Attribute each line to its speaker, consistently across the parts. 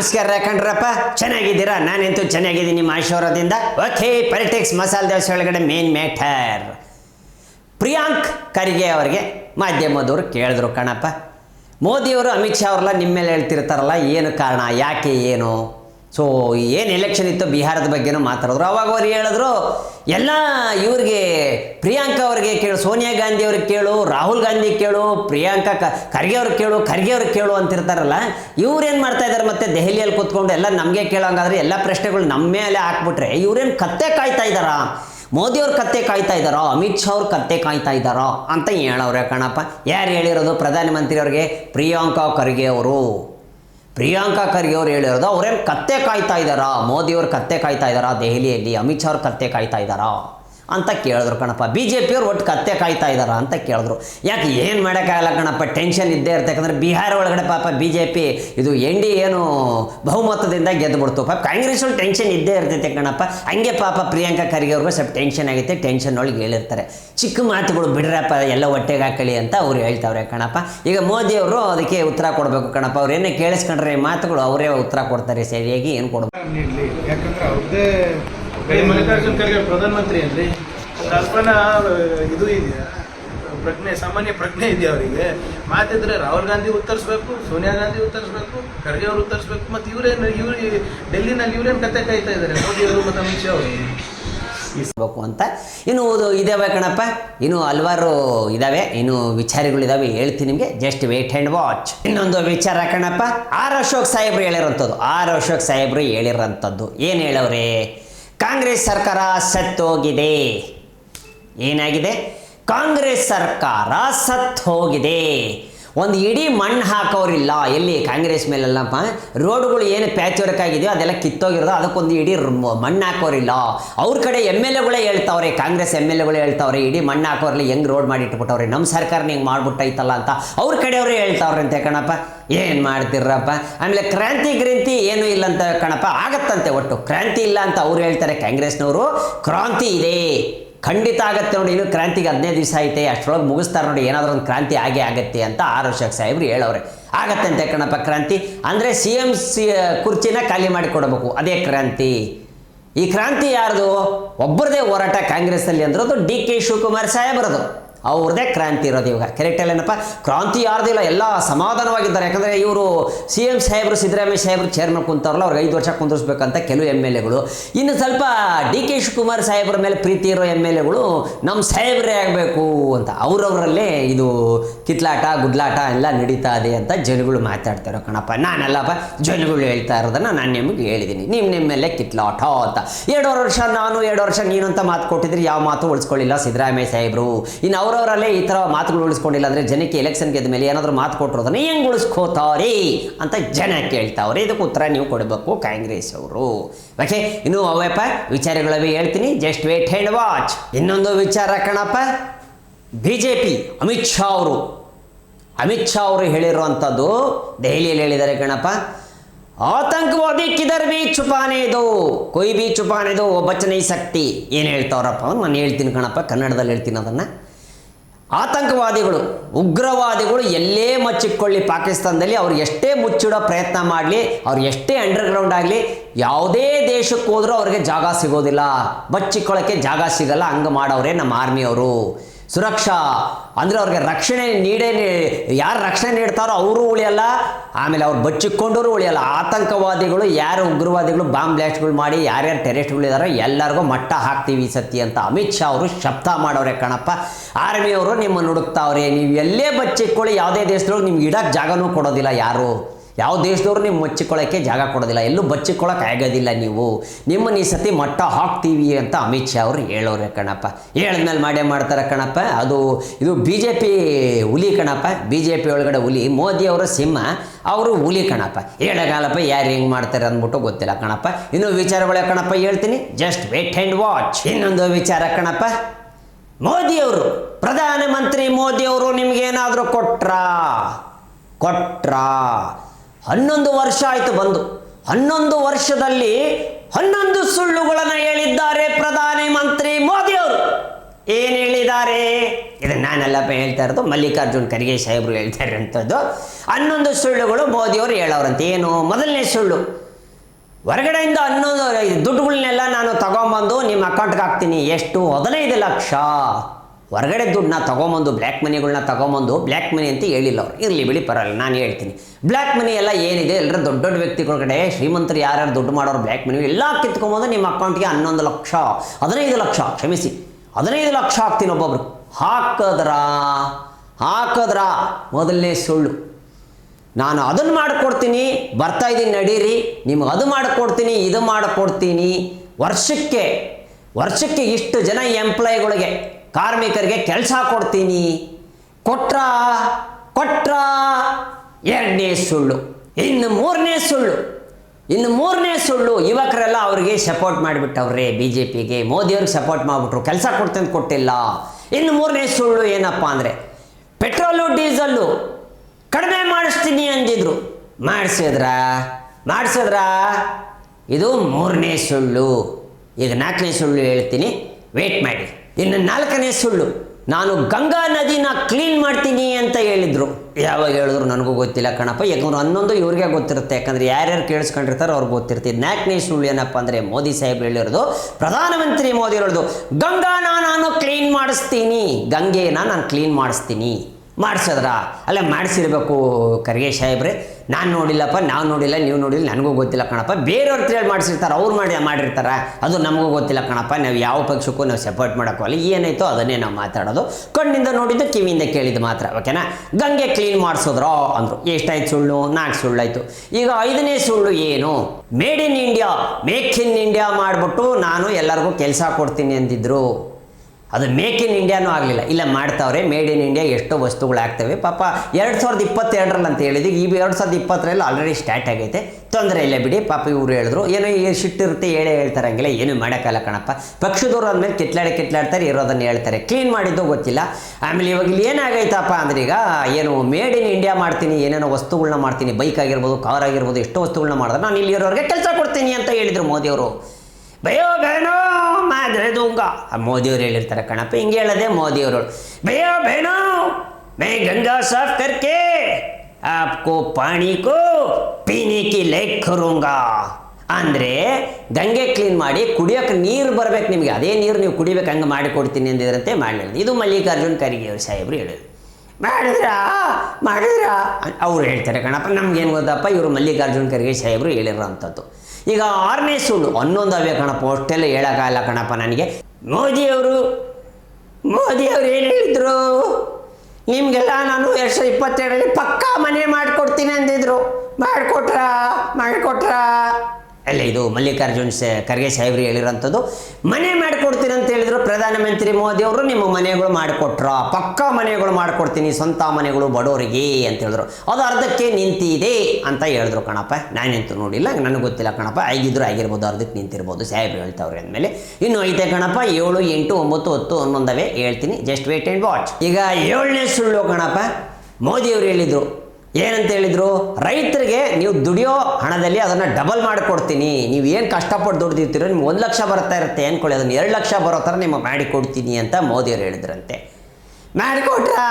Speaker 1: ನಮಸ್ಕಾರ ಕಣ್ರಪ್ಪ ಚೆನ್ನಾಗಿದ್ದೀರಾ? ನಾನಂತೂ ಚೆನ್ನಾಗಿದ್ದೀನಿ ನಿಮ್ಮ ಆಶೀರ್ವಾದದಿಂದ. ಓಕೆ ಪೊಲಿಟಿಕ್ಸ್ ಮಸಾಲೆ ದೋಸೆ ಒಳಗಡೆ ಮೇನ್ ಮ್ಯಾಟರ್ ಪ್ರಿಯಾಂಕ್ ಖರ್ಗೆ ಅವರಿಗೆ ಮಾಧ್ಯಮದವರು ಕೇಳಿದ್ರು, ಕಣಪ್ಪ. ಮೋದಿಯವರು ಅಮಿತ್ ಶಾ ಅವರೆಲ್ಲ ನಿಮ್ಮ ಮೇಲೆ ಹೇಳ್ತಿರ್ತಾರಲ್ಲ, ಏನು ಕಾರಣ, ಯಾಕೆ ಏನು? ಸೊ ಏನು ಎಲೆಕ್ಷನ್ ಇತ್ತು ಬಿಹಾರದ ಬಗ್ಗೆನೂ ಮಾತಾಡಿದ್ರು. ಅವಾಗ ಅವ್ರು ಹೇಳಿದ್ರು, ಎಲ್ಲ ಇವ್ರಿಗೆ ಪ್ರಿಯಾಂಕಾ ಅವ್ರಿಗೆ ಕೇಳು, ಸೋನಿಯಾ ಗಾಂಧಿ ಅವ್ರಿಗೆ ಕೇಳು, ರಾಹುಲ್ ಗಾಂಧಿ ಕೇಳು, ಪ್ರಿಯಾಂಕಾ ಕ, ಖರ್ಗೆ ಅವ್ರಿಗೆ ಕೇಳು, ಖರ್ಗೆ ಅವ್ರಿಗೆ ಕೇಳು ಅಂತಿರ್ತಾರಲ್ಲ ಇವ್ರೇನು ಮಾಡ್ತಾ ಇದ್ದಾರೆ ಮತ್ತೆ ದೆಹಲಿಯಲ್ಲಿ ಕೂತ್ಕೊಂಡು ಎಲ್ಲ ನಮಗೆ ಕೇಳೋಂಗಾದ್ರೆ ಎಲ್ಲ ಪ್ರಶ್ನೆಗಳು ನಮ್ಮ ಮೇಲೆ ಹಾಕ್ಬಿಟ್ರೆ ಇವ್ರೇನು ಕತ್ತೆ ಕಾಯ್ತಾ ಇದ್ದಾರಾ? ಮೋದಿಯವ್ರ ಕತ್ತೆ ಕಾಯ್ತಾ ಇದ್ದಾರೋ? ಅಮಿತ್ ಶಾ ಅವ್ರ ಕತ್ತೆ ಕಾಯ್ತಾ ಇದ್ದಾರೋ? ಅಂತ ಹೇಳವ್ರೆ ಕಣಪ್ಪ. ಯಾರು ಹೇಳಿರೋದು? ಪ್ರಧಾನಮಂತ್ರಿ ಅವ್ರಿಗೆ ಪ್ರಿಯಾಂಕಾ ಖರ್ಗೆ ಅವರು. ಪ್ರಿಯಾಂಕಾ ಖರ್ಗೆ ಅವ್ರು ಹೇಳಿರೋದು, ಅವ್ರೇನು ಕತ್ತೆ ಕಾಯ್ತಾ ಇದ್ದಾರಾ? ಮೋದಿಯವ್ರು ಕತ್ತೆ ಕಾಯ್ತಾ ಇದ್ದಾರಾ? ದೆಹಲಿಯಲ್ಲಿ ಅಮಿತ್ ಶಾ ಅವ್ರು ಕತ್ತೆ ಕಾಯ್ತಾ ಇದ್ದಾರಾ? ಅಂತ ಕೇಳಿದ್ರು, ಕಣಪ್ಪ. ಬಿ ಜೆ ಪಿಯವ್ರು ಒಟ್ಟು ಕತ್ತೆ ಕಾಯ್ತಾ ಇದ್ದಾರಾ ಅಂತ ಕೇಳಿದ್ರು. ಯಾಕೆ ಏನು ಮಾಡೋಕ್ಕಾಗಲ್ಲ ಕಣಪ್ಪ? ಟೆನ್ಷನ್ ಇದ್ದೇ ಇರುತ್ತೆ. ಯಾಕಂದ್ರೆ ಬಿಹಾರ ಒಳಗಡೆ ಪಾಪ ಬಿ ಜೆ ಪಿ ಇದು ಎನ್ ಡಿ ಏನು ಬಹುಮತದಿಂದ ಗೆದ್ದುಬಿಡ್ತು ಪಾಪ ಕಾಂಗ್ರೆಸ್ ಒಳಗೆ ಟೆನ್ಷನ್ ಇದ್ದೇ ಇರ್ತೈತೆ ಕಣಪ್ಪ. ಹಂಗೆ ಪಾಪ ಪ್ರಿಯಾಂಕಾ ಖರ್ಗೆ ಅವ್ರಿಗೂ ಸ್ವಲ್ಪ ಟೆನ್ಷನ್ ಆಗುತ್ತೆ ಟೆನ್ಷನ್ ಒಳಗೆ ಹೇಳಿರ್ತಾರೆ. ಚಿಕ್ಕ ಮಾತುಗಳು ಬಿಡ್ರಪ್ಪ, ಎಲ್ಲ ಹೊಟ್ಟೆಗೆ ಹಾಕಳಿ ಅಂತ ಅವ್ರು ಹೇಳ್ತಾವ್ರೆ ಕಣಪ್ಪ. ಈಗ ಮೋದಿಯವರು ಅದಕ್ಕೆ ಉತ್ತರ ಕೊಡಬೇಕು ಕಣಪ್ಪ. ಅವ್ರು ಏನೇ ಕೇಳಿಸ್ಕೊಂಡ್ರೆ ಮಾತುಗಳು ಅವರೇ ಉತ್ತರ ಕೊಡ್ತಾರೆ. ಸರಿಯಾಗಿ ಏನು ಕೊಡ್ಬೇಕು?
Speaker 2: ಯಾಕಂದ್ರೆ ಅವ್ರದ್ದೇ
Speaker 3: ಪ್ರಧಾನಮಂತ್ರಿ ಕಲ್ಪನಾ ಇದು ಇದೆಯಾ? ಪ್ರಜ್ಞೆ, ಸಾಮಾನ್ಯ ಪ್ರಜ್ಞೆ ಇದೆಯಾ ಅವರಿಗೆ? ಮಾತಿದ್ರೆ ರಾಹುಲ್ ಗಾಂಧಿ ಉತ್ತರಿಸ್ಬೇಕು, ಸೋನಿಯಾ ಗಾಂಧಿ ಉತ್ತರಿಸ್ಬೇಕು, ಖರ್ಗೆ ಅವರು ಉತ್ತರಿಸ್ಬೇಕು, ಮತ್ತು ಇವರೇನು, ಇವ್ರು ಡೆಲ್ಲಿನಲ್ಲಿ ಇವರೇನು ಕತೆ ಕಾಯ್ತಾ ಇದ್ದಾರೆ? ಮೋದಿ ಅವರು ಮತ್ತು ಅಮಿತ್ ಶಾ ಅವರು?
Speaker 1: ಬೇಕು ಅಂತ. ಇನ್ನು ಇದು ಇದಾವೆ ಕಣಪ್ಪ. ಇನ್ನು ಹಲವಾರು ಇದಾವೆ, ಇನ್ನು ವಿಚಾರಗಳಿದಾವೆ, ಹೇಳ್ತೀನಿ ನಿಮಗೆ. ಜಸ್ಟ್ ವೇಟ್ ಆ್ಯಂಡ್ ವಾಚ್ ಇನ್ನೊಂದು ವಿಚಾರ ಕಣಪ್ಪ. ಆರ್ ಅಶೋಕ್ ಸಾಹೇಬ್ರು ಹೇಳಿರೋಂಥದ್ದು. ಆರ್ ಅಶೋಕ್ ಸಾಹೇಬ್ರು ಹೇಳಿರೋಂಥದ್ದು. ಏನು ಹೇಳವ್ರೆ? ಕಾಂಗ್ರೆಸ್ ಸರ್ಕಾರ ಸತ್ತೋಗಿದೆ. ಏನಾಗಿದೆ? ಕಾಂಗ್ರೆಸ್ ಸರ್ಕಾರ ಸತ್ತು ಹೋಗಿದೆ. ಒಂದು ಇಡೀ ಮಣ್ಣು ಹಾಕೋರಿಲ್ಲ ಎಲ್ಲಿ ಕಾಂಗ್ರೆಸ್ ಮೇಲೆಲ್ಲಪ್ಪ? ರೋಡ್ಗಳು ಏನು ಪ್ಯಾಚ್ ವರ್ಕ್ ಆಗಿದೆಯೋ ಅದೆಲ್ಲ ಕಿತ್ತೋಗಿರೋದು. ಅದಕ್ಕೊಂದು ಇಡೀ ಮಣ್ಣು ಹಾಕೋರಿಲ್ಲ. ಅವ್ರ ಕಡೆ ಎಂ ಎಲ್ ಎಗಳೇ ಹೇಳ್ತಾವ್ರೆ, ಕಾಂಗ್ರೆಸ್ ಎಂ ಎಲ್ ಎಗಳು ಹೇಳ್ತಾವ್ರೆ, ಇಡೀ ಮಣ್ಣು ಹಾಕೋರ್ಲಿ ಹೆಂಗೆ ರೋಡ್ ಮಾಡಿಟ್ಬಿಟ್ಟವ್ರೆ ನಮ್ಮ ಸರ್ಕಾರ ಹಿಂಗೆ ಮಾಡ್ಬಿಟ್ಟೈತಲ್ಲ ಅಂತ ಅವ್ರ ಕಡೆಯವರೇ ಹೇಳ್ತಾವ್ರೆ ಅಂತೆ ಕಣಪ್ಪ. ಏನು ಮಾಡ್ತಿರಪ್ಪ ಆಮೇಲೆ ಕ್ರಾಂತಿ ಗ್ರಂಥಿ ಏನೂ ಇಲ್ಲ ಅಂತ ಕಣಪ್ಪ, ಆಗತ್ತಂತೆ ಒಟ್ಟು. ಕ್ರಾಂತಿ ಇಲ್ಲ ಅಂತ ಅವ್ರು ಹೇಳ್ತಾರೆ ಕಾಂಗ್ರೆಸ್ನವರು. ಕ್ರಾಂತಿ ಇದೆ. ಖಂಡಿತ ಆಗತ್ತೆ ನೋಡಿ, ಇನ್ನು ಕ್ರಾಂತಿಗೆ ಹದಿನೈದು ದಿವಸ ಐತೆ, ಅಷ್ಟರೊಳಗೆ ಮುಗಿಸ್ತಾರೆ ನೋಡಿ, ಏನಾದರೂ ಒಂದು ಕ್ರಾಂತಿ ಆಗೇ ಆಗತ್ತೆ ಅಂತ ಆರ್ ಅಶೋಕ್ ಸಾಹೇಬ್ರು ಹೇಳವ್ರೆ. ಅಂತ ಕಣಪ್ಪ ಕ್ರಾಂತಿ. ಅಂದರೆ ಸಿ ಎಂ ಸಿ ಕುರ್ಚಿನ ಖಾಲಿ ಮಾಡಿಕೊಡ್ಬೇಕು ಅದೇ ಕ್ರಾಂತಿ. ಈ ಕ್ರಾಂತಿ ಯಾರ್ದು? ಒಬ್ಬರದೇ ಹೋರಾಟ ಕಾಂಗ್ರೆಸ್ಸಲ್ಲಿ ಅಂದ್ರದು ಡಿ ಕೆ ಶಿವಕುಮಾರ್ ಸಾಹೇಬ್ರದು. ಅವ್ರದ್ದೇ ಕ್ರಾಂತಿ ಇರೋದು ಇವಾಗ. ಕರೆಕ್ಟ್ ಅಲ್ಲೇನಪ್ಪ ಕ್ರಾಂತಿ ಯಾರ್ದಿಲ್ಲ ಎಲ್ಲ ಸಮಾಧಾನವಾಗಿದ್ದಾರೆ. ಯಾಕಂದರೆ ಇವರು ಸಿ ಎಂ ಸಾಹೇಬರು, ಸಿದ್ದರಾಮಯ್ಯ ಸಾಹೇಬರು ಚೇರ್ಮನ್ ಕುಂತಾರಲ್ಲ ಅವ್ರಿಗೆ ಐದು ವರ್ಷ ಕುಂದಿರಿಸ್ಬೇಕಂತ ಕೆಲವು ಎಂ ಎಲ್ ಎಗಳು ಇನ್ನು ಸ್ವಲ್ಪ ಡಿ ಕೆ ಶಿವಕುಮಾರ್ ಸಾಹೇಬ್ರ ಮೇಲೆ ಪ್ರೀತಿ ಇರೋ ಎಂ ಎಲ್ ಎಗಳು ನಮ್ಮ ಸಾಹೇಬ್ರೇ ಆಗಬೇಕು ಅಂತ. ಅವ್ರವರಲ್ಲೇ ಇದು ಕಿತ್ಲಾಟ, ಗುಡ್ಲಾಟ ಎಲ್ಲ ನಡೀತಾ ಇದೆ ಅಂತ ಜನಗಳು ಮಾತಾಡ್ತಾರೆ ಕಣಪ್ಪ. ನಾನಲ್ಲಪ್ಪ, ಜನಗಳು ಹೇಳ್ತಾ ಇರೋದನ್ನು ನಾನು ನಿಮಗೆ ಹೇಳಿದ್ದೀನಿ ನಿಮ್ಮ ನಿಮ್ಮ ಮೇಲೆ ಕಿತ್ಲಾಟ ಅಂತ. ಎರಡೂವರೆ ವರ್ಷ ನಾನು ಎರಡು ವರ್ಷ ನೀನು ಅಂತ ಮಾತು ಕೊಟ್ಟಿದ್ರೆ ಯಾವ ಮಾತು ಉಳಿಸ್ಕೊಳ್ಳಿಲ್ಲ ಸಿದ್ದರಾಮಯ್ಯ ಸಾಹೇಬರು. ಇನ್ನು ಅವರವರಲ್ಲೇ ಈ ಥರ ಮಾತುಗಳು ಉಳಿಸ್ಕೊಂಡಿಲ್ಲ ಅಂದರೆ ಜನಕ್ಕೆ ಎಲೆಕ್ಷನ್ ಗೆದ್ದ ಮೇಲೆ ಏನಾದರೂ ಮಾತು ಕೊಟ್ಟರು ಅದನ್ನು ಹೆಂಗೆ ಉಳಿಸ್ಕೋತಾರೆ ಅಂತ ಜನ ಕೇಳ್ತಾವ್ರೆ. ಇದಕ್ಕೆ ಉತ್ತರ ನೀವು ಕೊಡಬೇಕು ಕಾಂಗ್ರೆಸ್ ಅವರು. ಓಕೆ ಇನ್ನು ಅವೆಪ್ಪ ವಿಚಾರಗಳವೆ ಹೇಳ್ತೀನಿ. ಜಸ್ಟ್ ವೇಟ್ ಹ್ಯಾಂಡ್ ವಾಚ್ ಇನ್ನೊಂದು ವಿಚಾರ ಕಣಪ್ಪ. B J P Amit Shah ಅವರು. ಅಮಿತ್ ಶಾ ಅವರು ಹೇಳಿರುವಂಥದ್ದು ದೆಹಲಿಯಲ್ಲಿ ಹೇಳಿದ್ದಾರೆ ಕಣಪ್ಪ. ಆತಂಕವಾದಿ ಕಿದರ್ ಬಿ ಚುಪಾನೆ ಇದು ಕೊಯ್ ಬಿ ಚುಪಾನೆ ಇದು ಬಚ ಶಕ್ತಿ. ಏನು ಹೇಳ್ತಾವ್ರಪ್ಪ ನಾನು ಹೇಳ್ತೀನಿ ಕಣಪ್ಪ, ಕನ್ನಡದಲ್ಲಿ ಹೇಳ್ತೀನಿ ಅದನ್ನು. ಆತಂಕವಾದಿಗಳು, ಉಗ್ರವಾದಿಗಳು ಎಲ್ಲೇ ಮಚ್ಚಿಕೊಳ್ಳಿ ಪಾಕಿಸ್ತಾನದಲ್ಲಿ, ಅವ್ರು ಎಷ್ಟೇ ಮುಚ್ಚಿಡೋ ಪ್ರಯತ್ನ ಮಾಡಲಿ, ಅವ್ರು ಎಷ್ಟೇ ಅಂಡರ್ಗ್ರೌಂಡ್ ಆಗಲಿ, ಯಾವುದೇ ದೇಶಕ್ಕೆ ಹೋದರೂ ಅವ್ರಿಗೆ ಜಾಗ ಸಿಗೋದಿಲ್ಲ. ಬಚ್ಚಿಕೊಳ್ಳೋಕ್ಕೆ ಜಾಗ ಸಿಗಲ್ಲ, ಹಂಗೆ ಮಾಡೋರೇ ನಮ್ಮ ಆರ್ಮಿಯವರು ಸುರಕ್ಷಾ. ಅಂದರೆ ಅವ್ರಿಗೆ ರಕ್ಷಣೆ ನೀಡೇ ಯಾರು ರಕ್ಷಣೆ ನೀಡ್ತಾರೋ ಅವರು ಉಳಿಯಲ್ಲ, ಆಮೇಲೆ ಅವ್ರು ಬಚ್ಚಿಕೊಂಡವರು ಉಳಿಯಲ್ಲ. ಆತಂಕವಾದಿಗಳು ಯಾರು ಉಗ್ರವಾದಿಗಳು ಬಾಂಬ್ ಬ್ಲಾಸ್ಟ್ಗಳು ಮಾಡಿ ಯಾರ್ಯಾರು ಟೆರೆಸ್ಟ್ ಇದ್ದಾರೋ ಎಲ್ಲರಿಗೂ ಮಟ್ಟ ಹಾಕ್ತೀವಿ ಸತಿ ಅಂತ ಅಮಿತ್ ಶಾ ಅವರು ಶಬ್ದ ಮಾಡೋರೆ ಕಣಪ್ಪ. ಆರ್ಮಿಯವರು ನಿಮ್ಮನ್ನು ಹುಡುಕ್ತಾವ್ರೆ. ನೀವು ಎಲ್ಲೇ ಬಚ್ಚಿಕೊಳ್ಳಿ, ಯಾವುದೇ ದೇಶದೊಳಗೆ ನಿಮ್ಗೆ ಇಡಕ್ಕೆ ಜಾಗನೂ ಕೊಡೋದಿಲ್ಲ ಯಾರು. ಯಾವ ದೇಶದವ್ರು ನಿಮ್ಮ ಮಚ್ಚಿಕೊಳ್ಳೋಕ್ಕೆ ಜಾಗ ಕೊಡೋದಿಲ್ಲ, ಎಲ್ಲೂ ಬಚ್ಚಿಕೊಳ್ಳೋಕೆ ಆಗೋದಿಲ್ಲ ನೀವು. ನಿಮ್ಮನ್ನು ಈ ಸತಿ ಮಟ್ಟ ಹಾಕ್ತೀವಿ ಅಂತ ಅಮಿತ್ ಶಾ ಅವರು ಹೇಳೋರೆ ಕಣಪ್ಪ. ಹೇಳಿದ್ಮೇಲೆ ಮಾಡೇ ಮಾಡ್ತಾರೆ ಕಣಪ್ಪ. ಅದು, ಇದು ಬಿ ಜೆ ಪಿ ಹುಲಿ ಕಣಪ್ಪ. ಬಿ ಜೆ ಪಿ ಒಳಗಡೆ ಹುಲಿ. ಮೋದಿ ಅವರ ಸಿಂಹ, ಅವರು ಹುಲಿ ಕಣಪ್ಪ. ಹೇಳಗಾಲಪ್ಪ ಯಾರು ಹೆಂಗೆ ಮಾಡ್ತಾರೆ ಅಂದ್ಬಿಟ್ಟು ಗೊತ್ತಿಲ್ಲ ಕಣಪ್ಪ. ಇನ್ನೂ ವಿಚಾರಗಳೇ ಕಣಪ್ಪ ಹೇಳ್ತೀನಿ. ಜಸ್ಟ್ ವೇಟ್ ಆ್ಯಂಡ್ ವಾಚ್ ಇನ್ನೊಂದು ವಿಚಾರ ಕಣಪ್ಪ. ಮೋದಿಯವರು ಪ್ರಧಾನಮಂತ್ರಿ ಮೋದಿಯವರು ನಿಮಗೇನಾದರೂ ಕೊಟ್ರಾ? ಕೊಟ್ರಾ? ಹನ್ನೊಂದು ವರ್ಷ ಆಯಿತು ಬಂದು. ಹನ್ನೊಂದು ವರ್ಷದಲ್ಲಿ ಹನ್ನೊಂದು ಸುಳ್ಳುಗಳನ್ನು ಹೇಳಿದ್ದಾರೆ ಪ್ರಧಾನಿ ಮಂತ್ರಿ ಮೋದಿಯವರು. ಏನು ಹೇಳಿದ್ದಾರೆ? ಇದನ್ನು ನಾನೆಲ್ಲಪ್ಪ ಹೇಳ್ತಾ ಇರೋದು, ಮಲ್ಲಿಕಾರ್ಜುನ್ ಖರ್ಗೆ ಸಾಹೇಬರು ಹೇಳ್ತಾ ಇರೋಂಥದ್ದು. ಹನ್ನೊಂದು ಸುಳ್ಳುಗಳು ಮೋದಿಯವರು ಹೇಳೋರಂತೆ. ಏನು? ಮೊದಲನೇ ಸುಳ್ಳು. ಹೊರಗಡೆಯಿಂದ ಹನ್ನೊಂದು ದುಡ್ಡುಗಳನ್ನೆಲ್ಲ ನಾನು ತಗೊಂಬಂದು ನಿಮ್ಮ ಅಕೌಂಟ್ಗೆ ಹಾಕ್ತೀನಿ. ಎಷ್ಟು? ಹದಿನೈದು ಲಕ್ಷ. ಹೊರಗಡೆ ದುಡ್ಡನ್ನ ತೊಗೊಂಬಂದು ಬ್ಲ್ಯಾಕ್ ಮನಿಗಳನ್ನ ತೊಗೊಂಬಂದು ಬ್ಲ್ಯಾಕ್ ಮನಿ ಅಂತ ಹೇಳಿಲ್ಲ ಅವ್ರು. ಇರಲಿ ಬಿಡಿ, ಪರವಾಗಿಲ್ಲ, ನಾನು ಹೇಳ್ತೀನಿ. ಬ್ಲ್ಯಾಕ್ ಮನಿ ಎಲ್ಲ ಏನಿದೆ ಎಲ್ಲರ ದೊಡ್ಡ ದೊಡ್ಡ ವ್ಯಕ್ತಿಗಳ ಕಡೆ, ಶ್ರೀಮಂತರು ಯಾರ್ಯಾರು ದುಡ್ಡು ಮಾಡೋರು ಬ್ಲ್ಯಾಕ್ ಮನಿ ಎಲ್ಲ ಕಿತ್ಕೊಂಬೋದು ನಿಮ್ಮ ಅಕೌಂಟ್ಗೆ ಹನ್ನೊಂದು ಲಕ್ಷ, ಹದಿನೈದು ಲಕ್ಷ, ಕ್ಷಮಿಸಿ, ಹದಿನೈದು ಲಕ್ಷ ಹಾಕ್ತೀನಿ ಒಬ್ಬೊಬ್ರು. ಹಾಕದ್ರ? ಹಾಕದ್ರ? ಮೊದಲನೇ ಸುಳ್ಳು. ನಾನು ಅದನ್ನು ಮಾಡಿಕೊಡ್ತೀನಿ, ಬರ್ತಾ ಇದ್ದೀನಿ, ನಡೀರಿ. ನಿಮ್ಗೆ ಅದು ಮಾಡಿಕೊಡ್ತೀನಿ, ಇದು ಮಾಡಿಕೊಡ್ತೀನಿ. ವರ್ಷಕ್ಕೆ ವರ್ಷಕ್ಕೆ ಇಷ್ಟು ಜನ ಎಂಪ್ಲಾಯಿಗಳಿಗೆ ಕಾರ್ಮಿಕರಿಗೆ ಕೆಲಸ ಕೊಡ್ತೀನಿ. ಕೊಟ್ರ? ಕೊಟ್ರ? ಎರಡನೇ ಸುಳ್ಳು. ಇನ್ನು ಮೂರನೇ ಸುಳ್ಳು. ಇನ್ನು ಮೂರನೇ ಸುಳ್ಳು, ಯುವಕರೆಲ್ಲ ಅವರಿಗೆ ಸಪೋರ್ಟ್ ಮಾಡಿಬಿಟ್ಟವ್ರೆ ಬಿ ಜೆ ಪಿಗೆ ಮೋದಿಯವ್ರಿಗೆ ಸಪೋರ್ಟ್ ಮಾಡಿಬಿಟ್ರು. ಕೆಲಸ ಕೊಡ್ತೇನೆ ಅಂತ ಕೊಟ್ಟಿಲ್ಲ. ಇನ್ನು ಮೂರನೇ ಸುಳ್ಳು ಏನಪ್ಪ ಅಂದರೆ, ಪೆಟ್ರೋಲು, ಡೀಸಲ್ಲು ಕಡಿಮೆ ಮಾಡಿಸ್ತೀನಿ ಅಂದಿದ್ರು. ಮಾಡಿಸಿದ್ರ? ಮಾಡಿಸಿದ್ರ? ಇದು ಮೂರನೇ ಸುಳ್ಳು. ಈಗ ನಾಲ್ಕನೇ ಸುಳ್ಳು ಹೇಳ್ತೀನಿ. ವೇಟ್ ಮಾಡಿ. ಇನ್ನು ನಾಲ್ಕನೇ ಸುಳ್ಳು, ನಾನು ಗಂಗಾ ನದಿನ ಕ್ಲೀನ್ ಮಾಡ್ತೀನಿ ಅಂತ ಹೇಳಿದರು. ಯಾವಾಗ ಹೇಳಿದ್ರು ನನಗೂ ಗೊತ್ತಿಲ್ಲ ಕಣಪ್ಪ. ಯಾಕಂದ್ರೆ ಹನ್ನೊಂದು ಇವ್ರಿಗೆ ಗೊತ್ತಿರುತ್ತೆ. ಯಾಕಂದರೆ ಯಾರ್ಯಾರು ಕೇಳಿಸ್ಕೊಂಡಿರ್ತಾರೋ ಅವ್ರಿಗೆ ಗೊತ್ತಿರ್ತೀವಿ ನಾಲ್ಕನೇ ಸುಳ್ಳು ಏನಪ್ಪ ಅಂದರೆ ಮೋದಿ ಸಾಹೇಬ್ ಹೇಳಿರೋದು, ಪ್ರಧಾನಮಂತ್ರಿ ಮೋದಿ ಹೇಳೋದು ಗಂಗಾನ ನಾನು ಕ್ಲೀನ್ ಮಾಡಿಸ್ತೀನಿ, ಗಂಗೆನ ನಾನು ಕ್ಲೀನ್ ಮಾಡಿಸ್ತೀನಿ. ಮಾಡಿಸಿದ್ರ? ಅಲ್ಲ ಮಾಡಿಸಿರ್ಬೇಕು ಖರ್ಗೆ ಸಾಹೇಬ್ರೆ. ನಾನು ನೋಡಿಲ್ಲಪ್ಪ, ನಾವು ನೋಡಿಲ್ಲ, ನೀವು ನೋಡಿಲ್ಲ, ನನಗೂ ಗೊತ್ತಿಲ್ಲ ಕಣಪ್ಪ. ಬೇರೆಯವ್ರ ಹೇಳಿ ಮಾಡಿಸಿರ್ತಾರೆ, ಅವ್ರು ಮಾಡಿ ಮಾಡಿರ್ತಾರೆ. ಅದು ನಮಗೂ ಗೊತ್ತಿಲ್ಲ ಕಣಪ್ಪ, ನಾವು ಯಾವ ಪಕ್ಷಕ್ಕೂ ನಾವು ಸಪೋರ್ಟ್ ಮಾಡೋಕ್ಕಲ್ಲ ಏನಾಯ್ತೋ ಅದನ್ನೇ ನಾವು ಮಾತಾಡೋದು. ಕಣ್ಣಿಂದ ನೋಡಿದ್ದು, ಕಿವಿಯಿಂದ ಕೇಳಿದ್ದು ಮಾತ್ರ ಓಕೆನಾ ಗಂಗೆ ಕ್ಲೀನ್ ಮಾಡಿಸೋದ್ರೋ? ಅಂದರು. ಎಷ್ಟಾಯ್ತು ಸುಳ್ಳು? ನಾಲ್ಕು ಸುಳ್ಳಾಯಿತು. ಈಗ ಐದನೇ ಸುಳ್ಳು ಏನು? Made in India make in India ಮಾಡಿಬಿಟ್ಟು ನಾನು ಎಲ್ಲರಿಗೂ ಕೆಲಸ ಕೊಡ್ತೀನಿ ಅಂದಿದ್ರು. ಅದು ಮೇಕ್ ಇನ್ ಇಂಡಿಯಾನೂ ಆಗಲಿಲ್ಲ. ಇಲ್ಲ, ಮಾಡ್ತಾವ್ರೆ ಮೇಡ್ ಇನ್ ಇಂಡಿಯಾ ಎಷ್ಟೋ ವಸ್ತುಗಳು ಆಗ್ತವೆ ಪಾಪ ಎರಡು ಸಾವಿರದ ಇಪ್ಪತ್ತೆರಡರಲ್ಲಿ ಅಂತ ಹೇಳಿದ್ವಿ. ಈ ಎರಡು ಸಾವಿರದ ಇಪ್ಪತ್ತರಲ್ಲಿ ಆಲ್ರೆಡಿ ಸ್ಟಾರ್ಟ್ ಆಗೈತೆ. ತೊಂದರೆ ಇಲ್ಲ ಬಿಡಿ. ಪಾಪ ಇವರು ಹೇಳಿದ್ರು. ಏನೋ ಈ ಸಿಟ್ಟಿರುತ್ತೆ ಹೇಳೇ ಹೇಳ್ತಾರೆ ಹಂಗಿಲ್ಲ ಏನು ಮಾಡೋಕ್ಕಲ್ಲ ಕಣಪ್ಪ. ಪಕ್ಷದವ್ರು ಅಂದಮೇಲೆ ಕಿತ್ಲಾಡಿ ಕಿತ್ಲಾಡ್ತಾರೆ ಇರೋದನ್ನು ಹೇಳ್ತಾರೆ. ಕ್ಲೀನ್ ಮಾಡಿದ್ದು ಗೊತ್ತಿಲ್ಲ. ಆಮೇಲೆ ಇವಾಗ ಇಲ್ಲಿ ಏನಾಗೈತಪ್ಪ ಅಂದ್ರೆ ಈಗ ಏನು ಮೇಡ್ ಇನ್ ಇಂಡಿಯಾ ಮಾಡ್ತೀನಿ, ಏನೇನೋ ವಸ್ತುಗಳನ್ನ ಮಾಡ್ತೀನಿ. ಬೈಕ್ ಆಗಿರ್ಬೋದು ಕಾರ್ ಆಗಿರ್ಬೋದು, ಎಷ್ಟೋ ವಸ್ತುಗಳನ್ನ ಮಾಡಿದ್ರೆ ನಾನು ಇಲ್ಲಿರೋರಿಗೆ ಕೆಲಸ ಕೊಡ್ತೀನಿ ಅಂತ ಹೇಳಿದರು ಮೋದಿಯವರು. ಭಯೋ ಬಹನೋ ಮಾದ್ರೆ ದೂಂಗ ಮೋದಿಯವ್ರು ಹೇಳಿರ್ತಾರೆ ಕಣಪ್ಪ, ಹಿಂಗೆ ಹೇಳದೆ ಮೋದಿಯವರು. ಭಯ ಬೇನೋ ಮೇ ಗಂಗಾ ಸಾಫ್ ಕರ್ಕೆ ಆಪ್ಕೋ ಪಾಣಿಕೋ ಕೋ ಪೀನೆ ಕಿ ಲೈಕ್ ಕरूंगा ಅಂದರೆ ಗಂಗೆ ಕ್ಲೀನ್ ಮಾಡಿ ಕುಡಿಯೋಕೆ ನೀರು ಬರ್ಬೇಕು ನಿಮಗೆ. ಅದೇ ನೀರು ನೀವು ಕುಡಿಬೇಕು, ಹಂಗೆ ಮಾಡಿ ಕೊಡ್ತೀನಿ ಅಂದಿದ್ರಂತೆ ಮಾಡಲಿಲ್ಲ. ಇದು ಮಲ್ಲಿಕಾರ್ಜುನ್ ಖರ್ಗೆ ಅವ್ರು ಸಾಹೇಬರು ಹೇಳಿದ್ರು ಮಾಡಿದ್ರಾ? ಮಾಡಿದ್ರಾ? ಅವ್ರು ಹೇಳ್ತಾರೆ ಕಣಪ್ಪ, ನಮ್ಗೇನು ಗೊತ್ತಪ್ಪ, ಇವರು ಮಲ್ಲಿಕಾರ್ಜುನ್ ಖರ್ಗೆ ಸಾಹೇಬರು ಹೇಳಿರೋ ಅಂಥದ್ದು ಈಗ ಆರನೇ ಸುಳ್ಳು. ಹನ್ನೊಂದು ಅವೇ ಕಣಪ್ಪ, ಅಷ್ಟೆಲ್ಲ ಹೇಳೋಕ್ಕಾಗಲ್ಲ ಕಣಪ್ಪ ನನಗೆ. ಮೋದಿಯವರು ಮೋದಿಯವರು ಏನು ಹೇಳಿದ್ರು? ನಿಮಗೆಲ್ಲ ನಾನು ಎರಡು ಸಾವಿರದ ಇಪ್ಪತ್ತೆರಡರಲ್ಲಿ ಪಕ್ಕಾ ಮನೆ ಮಾಡಿಕೊಡ್ತೀನಿ ಅಂದಿದ್ರು. ಮಾಡಿಕೊಟ್ರಾ? ಮಾಡಿಕೊಟ್ರಾ? ಅಲ್ಲ, ಇದು ಮಲ್ಲಿಕಾರ್ಜುನ್ ಖರ್ಗೆ ಸಾಹೇಬ್ರಿ ಹೇಳಿರೋಂಥದ್ದು, ಮನೆ ಮಾಡಿಕೊಡ್ತೀನಿ ಅಂತ ಹೇಳಿದ್ರು ಪ್ರಧಾನಮಂತ್ರಿ ಮೋದಿ ಅವರು, ನಿಮ್ಮ ಮನೆಗಳು ಮಾಡಿಕೊಟ್ರ, ಪಕ್ಕಾ ಮನೆಗಳು ಮಾಡಿಕೊಡ್ತೀನಿ, ಸ್ವಂತ ಮನೆಗಳು ಬಡವರಿಗೆ ಅಂತ ಹೇಳಿದ್ರು. ಅದು ಅರ್ಧಕ್ಕೆ ನಿಂತಿದೆ ಅಂತ ಹೇಳಿದ್ರು ಕಣಪ್ಪ. ನಾನೆಂತೂ ನೋಡಿಲ್ಲ, ನನಗೆ ಗೊತ್ತಿಲ್ಲ ಕಣಪ್ಪ. ಆಗಿದ್ರು ಆಗಿರ್ಬೋದು, ಅರ್ಧಕ್ಕೆ ನಿಂತಿರ್ಬೋದು, ಸಾಹೇಬ್ರು ಹೇಳ್ತಾವ್ರೆ ಅಂದಮೇಲೆ. ಇನ್ನು ಐತೆ ಕಣಪ್ಪ, ಏಳು, ಎಂಟು, ಒಂಬತ್ತು, ಹತ್ತು, ಹನ್ನೊಂದವೇ ಹೇಳ್ತೀನಿ. ಜಸ್ಟ್ ವೇಟ್ ಆ್ಯಂಡ್ ವಾಚ್ ಈಗ ಏಳನೇ ಸುಳ್ಳು ಕಣಪ್ಪ. ಮೋದಿಯವರು ಹೇಳಿದರು ಏನಂತ ಹೇಳಿದ್ರು? ರೈತರಿಗೆ ನೀವು ದುಡಿಯೋ ಹಣದಲ್ಲಿ ಅದನ್ನು ಡಬಲ್ ಮಾಡಿಕೊಡ್ತೀನಿ. ನೀವು ಏನು ಕಷ್ಟಪಟ್ಟು ದುಡ್ದಿರ್ತೀರೋ ನಿಮ್ಗೆ ಒಂದು ಲಕ್ಷ ಬರ್ತಾ ಇರುತ್ತೆ ಅಂದ್ಕೊಳ್ಳಿ ಅದನ್ನು ಎರಡು ಲಕ್ಷ ಬರೋ ಥರ ನಿಮಗೆ ಮಾಡಿಕೊಡ್ತೀನಿ ಅಂತ ಮೋದಿಯವರು ಹೇಳಿದ್ರಂತೆ. ಮಾಡಿಕೊಟ್ರಾ?